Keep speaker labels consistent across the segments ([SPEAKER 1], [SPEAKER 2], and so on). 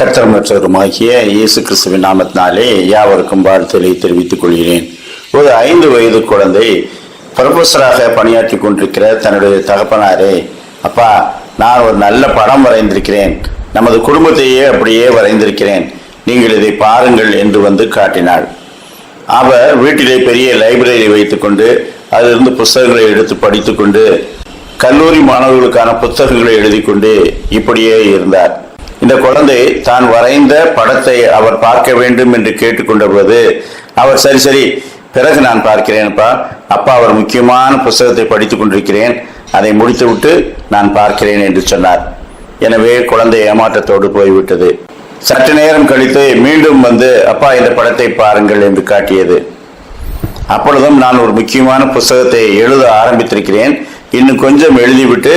[SPEAKER 1] கர்த்தமற்றவருமாகிய இயேசு கிறிஸ்துவின் நாமத்தினாலே யாவருக்கும் வாழ்த்தலை தெரிவித்துக் கொள்கிறேன். ஒரு ஐந்து வயது குழந்தை ப்ரொஃபஸராக பணியாற்றி கொண்டிருக்கிற தன்னுடைய தகப்பனாரே அப்பா நான் ஒரு நல்ல படம் வரைந்திருக்கிறேன். நமது குடும்பத்தையே அப்படியே வரைந்திருக்கிறேன். நீங்கள் இதை பாருங்கள் என்று வந்து காட்டினாள். அவர் வீட்டிலே பெரிய லைப்ரரி வைத்துக்கொண்டு அதிலிருந்து புஸ்தகங்களை எடுத்து படித்துக்கொண்டு கல்லூரி மாணவர்களுக்கான புத்தகங்களை எழுதி கொண்டு இப்படியே இருந்தார். இந்த குழந்தை தான் வரைந்த படத்தை அவர் பார்க்க வேண்டும் என்று கேட்டுக்கொண்ட போது அவர் சரி சரி பிறகு நான் பார்க்கிறேன்ப்பா. அப்பா அவர் முக்கியமான புஸ்தகத்தை படித்துக் கொண்டிருக்கிறேன். அதை முடித்துவிட்டு நான் பார்க்கிறேன் என்று சொன்னார். எனவே குழந்தை ஏமாற்றத்தோடு போய்விட்டது. சற்று நேரம் கழித்து மீண்டும் வந்து அப்பா இந்த படத்தை பாருங்கள் என்று காட்டியது. அப்பொழுதும் நான் ஒரு முக்கியமான புஸ்தகத்தை எழுத ஆரம்பித்திருக்கிறேன். இன்னும் கொஞ்சம் எழுதிவிட்டு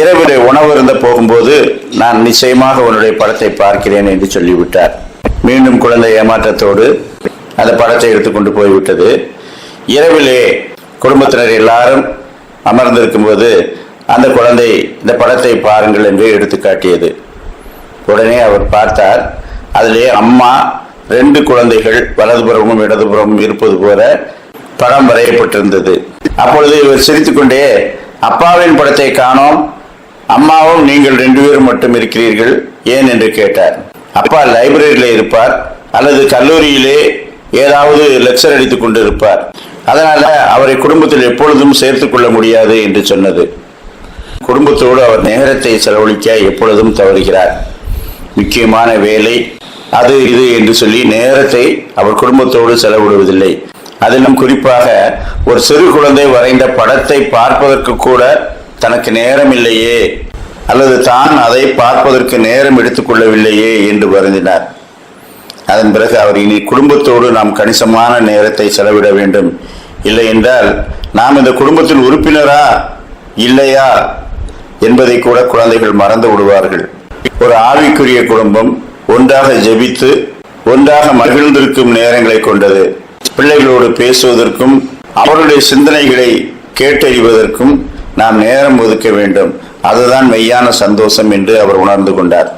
[SPEAKER 1] இரவிலே உணவு இருந்த போகும்போது நான் நிச்சயமாக உன்னுடைய படத்தை பார்க்கிறேன் என்று சொல்லிவிட்டார். மீண்டும் குழந்தை ஏமாற்றத்தோடு அந்த படத்தை எடுத்துக்கொண்டு போய்விட்டது. இரவிலே குடும்பத்தினர் எல்லாரும் அமர்ந்திருக்கும் போது அந்த குழந்தை இந்த படத்தை பாருங்கள் என்று எடுத்து காட்டியது உடனே அவர் பார்த்தார் அதிலே அம்மா ரெண்டு குழந்தைகள் வலதுபுறமும் இடதுபுறமும் இருப்பது போல படம் வரையப்பட்டிருந்தது. அப்பொழுது இவர் சிரித்துக்கொண்டே அப்பாவின் படத்தை காணோம். அம்மாவும் நீங்கள் ரெண்டு பேரும் மட்டும் இருக்கிறீர்கள் ஏன் என்று கேட்டார். அப்பா லைப்ரரியில இருப்பார் அல்லது கல்லூரியிலே ஏதாவது லெக்சர் அடித்துக் கொண்டு இருப்பார் அதனால அவரை குடும்பத்தில் எப்பொழுதும் சேர்த்துக் கொள்ள முடியாது என்று சொன்னது. குடும்பத்தோடு அவர் நேரத்தை செலவழிக்க எப்பொழுதும் தவறுகிறார். முக்கியமான வேலை அது இது என்று சொல்லி நேரத்தை அவர் குடும்பத்தோடு செலவிடுவதில்லை. அதிலும் குறிப்பாக ஒரு சிறு குழந்தை வரைந்த படத்தை பார்ப்பதற்கு கூட தனக்கு நேரம் இல்லையே அல்லது தான் அதை பார்ப்பதற்கு நேரம் எடுத்துக்கொள்ளவில்லையே என்று வருந்தினார். அதன் பிறகு அவர் இனி குடும்பத்தோடு நாம் கணிசமான நேரத்தை செலவிட வேண்டும். இல்லை என்றால் நாம் இந்த குடும்பத்தின் உறுப்பினரா இல்லையா என்பதை கூட குழந்தைகள் மறந்து விடுவார்கள். ஒரு ஆவிக்குரிய குடும்பம் ஒன்றாக ஜெபித்து ஒன்றாக மகிழ்ந்திருக்கும் நேரங்களை கொண்டது. பிள்ளைகளோடு பேசுவதற்கும் அவருடைய சிந்தனைகளை கேட்டறிவதற்கும் நாம் நேரம் ஒதுக்க வேண்டும். அதுதான் மெய்யான சந்தோஷம் என்று அவர் உணர்ந்து கொண்டார்.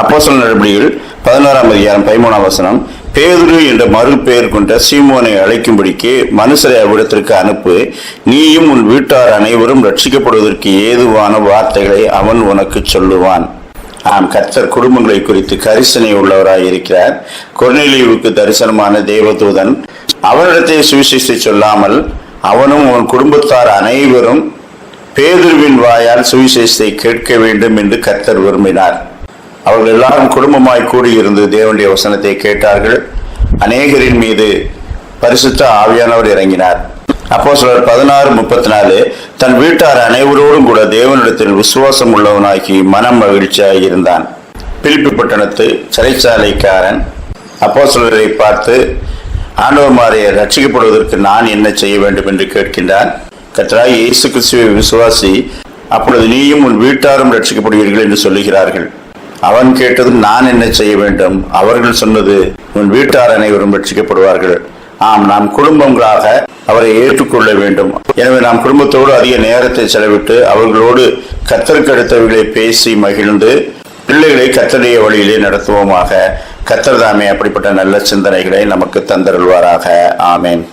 [SPEAKER 1] அப்போஸ்தலர் நடவடிக்கைகள் பதினோராம் அதிகாரம் பதிமூணாம் வசனம் பேதுரு என்ற மறு பெயர் கொண்ட சீமோனை அழைக்கும்படிக்கு மனுஷரை அவ்விடத்திற்கு அனுப்பு நீயும் உன் வீட்டார் அனைவரும் ரட்சிக்கப்படுவதற்கு ஏதுவான வார்த்தைகளை அவன் உனக்கு சொல்லுவான். ஆம் கர்த்தர் குடும்பங்களை குறித்து கரிசனை உள்ளவராய் இருக்கிறார் கொர்நேலியுவுக்கு தரிசனமான தேவதூதன் அவனிடத்தை சுவிசேஷத்தை சொல்லாமல் அவனும் அவன் குடும்பத்தார் அனைவரும் பேதுருவின் வாயால் சுவிசேஷத்தை கேட்க வேண்டும் என்று கர்த்தர் விரும்பினார். அவர்கள் எல்லாரும் குடும்பமாய் கூடியிருந்து தேவனுடைய வசனத்தை கேட்டார்கள். அநேகரின் மீது பரிசுத்த ஆவியானவர் இறங்கினார். அப்போ சிலர் பதினாறு முப்பத்தி நாலு தன் வீட்டார் அனைவரோடும் கூட தேவனிடத்தில் விசுவாசம் உள்ளவனாகி மனம் மகிழ்ச்சியாக இருந்தான். பிலிப்பி பட்டணத்து சிறைச்சாலைக்காரன். அப்போ சிலரை பார்த்து ஆண்டவமாரையை ரட்சிக்கப்படுவதற்கு நான் என்ன செய்ய வேண்டும் என்று கேட்கின்றான் கத்ரா இயேசு கிறிஸ்துவை விசுவாசி அப்பொழுது நீயும் உன் வீட்டாரும் ரட்சிக்கப்படுவீர்கள் என்று சொல்லுகிறார்கள். அவன் கேட்டது நான் என்ன செய்ய வேண்டும்? அவர்கள் சொன்னது உன் வீட்டார் அனைவரும் ரட்சிக்கப்படுவார்கள் ஆம் நாம் குடும்பங்களாக அவரை ஏற்றுக்கொள்ள வேண்டும். எனவே நாம் குடும்பத்தோடு அதிக நேரத்தை செலவிட்டு அவர்களோடு கத்தருக்கு அடுத்தவர்களை பேசி மகிழ்ந்து பிள்ளைகளை கத்தடைய வழியிலே நடத்துவோமாக. கத்தர்தாமே அப்படிப்பட்ட நல்ல சிந்தனைகளை நமக்கு தந்தருள்வாராக. ஆமேன்.